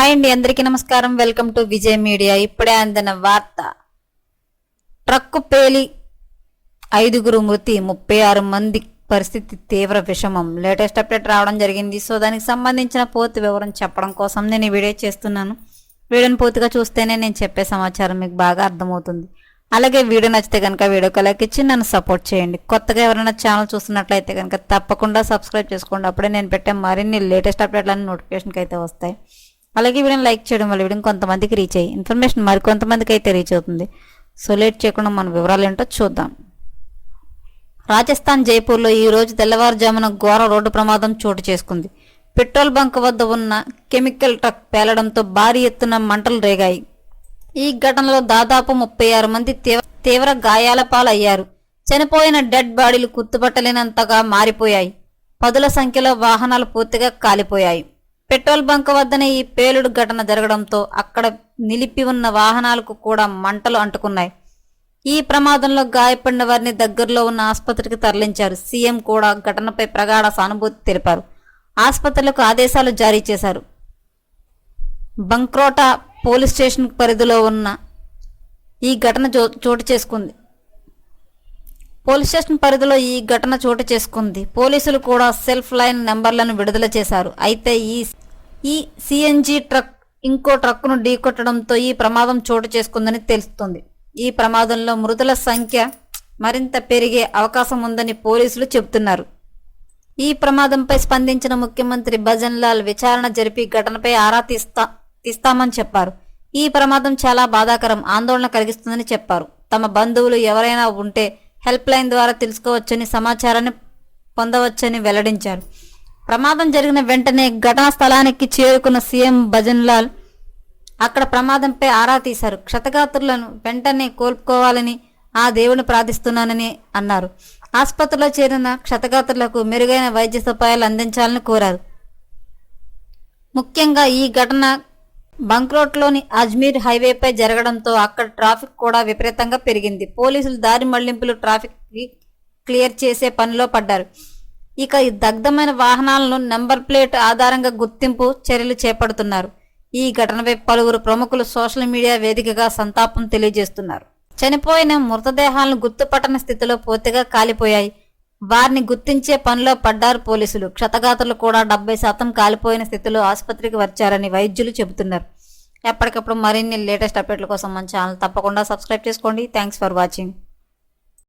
Hi అండి అందరికీ నమస్కారం. Welcome to Vijay Media. ఇప్పుడే అందిన వార్త. ట్రక్కు పేలి ఐదుగురు మృతి ముప్పై ఆరు మంది పరిస్థితి తీవ్ర విషమం. లేటెస్ట్ అప్డేట్ రావడం జరిగింది. సో దానికి సంబంధించిన పూర్తి వివరం చెప్పడం కోసం నేను ఈ వీడియో చేస్తున్నాను. వీడియోని పూర్తిగా చూస్తేనే నేను చెప్పే సమాచారం మీకు బాగా అర్థమవుతుంది. అలాగే వీడియో నచ్చితే కనుక వీడియోకి లైక్ ఇచ్చి నన్ను సపోర్ట్ చేయండి. కొత్తగా ఎవరైనా ఛానల్ చూస్తున్నట్లయితే కనుక తప్పకుండా సబ్స్క్రైబ్ చేసుకోండి. అప్పుడే నేను పెట్టే మరిన్ని లేటెస్ట్ అప్డేట్లన్నీ నోటిఫికేషన్కి అయితే వస్తాయి. అలాగే వీడియోని లైక్ చేయడం వల్ల వీడియో కొంతమందికి రీచ్ అయ్యి ఇన్ఫర్మేషన్ మరికొంతమందికి అయితే రీచ్ అవుతుంది. సో లేట్ చేయకుండా మన వివరాలు ఏంటో చూద్దాం. రాజస్థాన్ జైపూర్లో ఈ రోజు తెల్లవారుజామున ఘోర రోడ్డు ప్రమాదం చోటు చేసుకుంది. పెట్రోల్ బంక్ వద్ద ఉన్న కెమికల్ ట్రక్ పేలడంతో భారీ ఎత్తున మంటలు రేగాయి. ఈ ఘటనలో దాదాపు ముప్పై ఆరు మంది తీవ్ర తీవ్ర గాయాల పాలయ్యారు. చనిపోయిన డెడ్ బాడీలు గుర్తుపట్టలేనంతగా మారిపోయాయి. పదుల సంఖ్యలో వాహనాలు పూర్తిగా కాలిపోయాయి. పెట్రోల్ బంక్ వద్దనే ఈ పేలుడు ఘటన జరగడంతో అక్కడ నిలిపి ఉన్న వాహనాలకు కూడా మంటలు అంటుకున్నాయి. ఈ ప్రమాదంలో గాయపడిన వారిని దగ్గరలో ఉన్న ఆసుపత్రికి తరలించారు. సీఎం కూడా ఘటనపై ప్రగాఢ సానుభూతి తెలిపారు. ఆసుపత్రులకు ఆదేశాలు జారీ చేశారు. బంక్రోటా పోలీస్ స్టేషన్ పరిధిలో ఉన్న ఈ ఘటన చో- చోటు చేసుకుంది. పోలీస్ స్టేషన్ పరిధిలో ఈ ఘటన చోటు చేసుకుంది. పోలీసులు కూడా సెల్ఫ్ లైన్ నెంబర్లను విడుదల చేశారు. అయితే ఈ ఈ సిఎన్జి ట్రక్ ఇంకో ట్రక్కును ఢీకొట్టడంతో ఈ ప్రమాదం చోటు చేసుకుందని తెలుస్తుంది. ఈ ప్రమాదంలో మృతుల సంఖ్య మరింత పెరిగే అవకాశం ఉందని పోలీసులు చెబుతున్నారు. ఈ ప్రమాదంపై స్పందించిన ముఖ్యమంత్రి భజన్ లాల్ విచారణ జరిపి ఘటనపై ఆరా తీస్తా తీస్తామని చెప్పారు. ఈ ప్రమాదం చాలా బాధాకరం ఆందోళన కలిగిస్తుందని చెప్పారు. తమ బంధువులు ఎవరైనా ఉంటే హెల్ప్ లైన్ ద్వారా తెలుసుకోవచ్చని సమాచారాన్ని పొందవచ్చని వెల్లడించారు. ప్రమాదం జరిగిన వెంటనే ఘటనా స్థలానికి చేరుకున్న సీఎం భజన్లాల్ అక్కడ ప్రమాదంపై ఆరా తీశారు. క్షతగాత్రులను వెంటనే కోల్పుకోవాలని ఆ దేవుని ప్రార్థిస్తున్నానని అన్నారు. ఆసుపత్రిలో చేరిన క్షతగాత్రులకు మెరుగైన వైద్య సదుపాయాలు అందించాలని కోరారు. ముఖ్యంగా ఈ ఘటన బంక్రోట్లోని అజ్మీర్ హైవేపై జరగడంతో అక్కడ ట్రాఫిక్ కూడా విపరీతంగా పెరిగింది. పోలీసులు దారి మళ్ళింపులు ట్రాఫిక్ క్లియర్ చేసే పనిలో పడ్డారు. ఇక ఈ దగ్ధమైన వాహనాలను నెంబర్ ప్లేట్ ఆధారంగా గుర్తింపు చర్యలు చేపడుతున్నారు. ఈ ఘటనపై పలువురు ప్రముఖులు సోషల్ మీడియా వేదికగా సంతాపం తెలియజేస్తున్నారు. చనిపోయిన మృతదేహాలను గుర్తుపట్టని స్థితిలో పూర్తిగా కాలిపోయాయి. వారిని గుర్తించే పనిలో పడ్డారు పోలీసులు. క్షతగాతులు కూడా డెబ్బై శాతం కాలిపోయిన స్థితిలో ఆసుపత్రికి వచ్చారని వైద్యులు చెబుతున్నారు. ఎప్పటికప్పుడు మరిన్ని లేటెస్ట్ అప్డేట్ల కోసం మన ఛానల్ తప్పకుండా సబ్స్క్రైబ్ చేసుకోండి. Thanks for watching.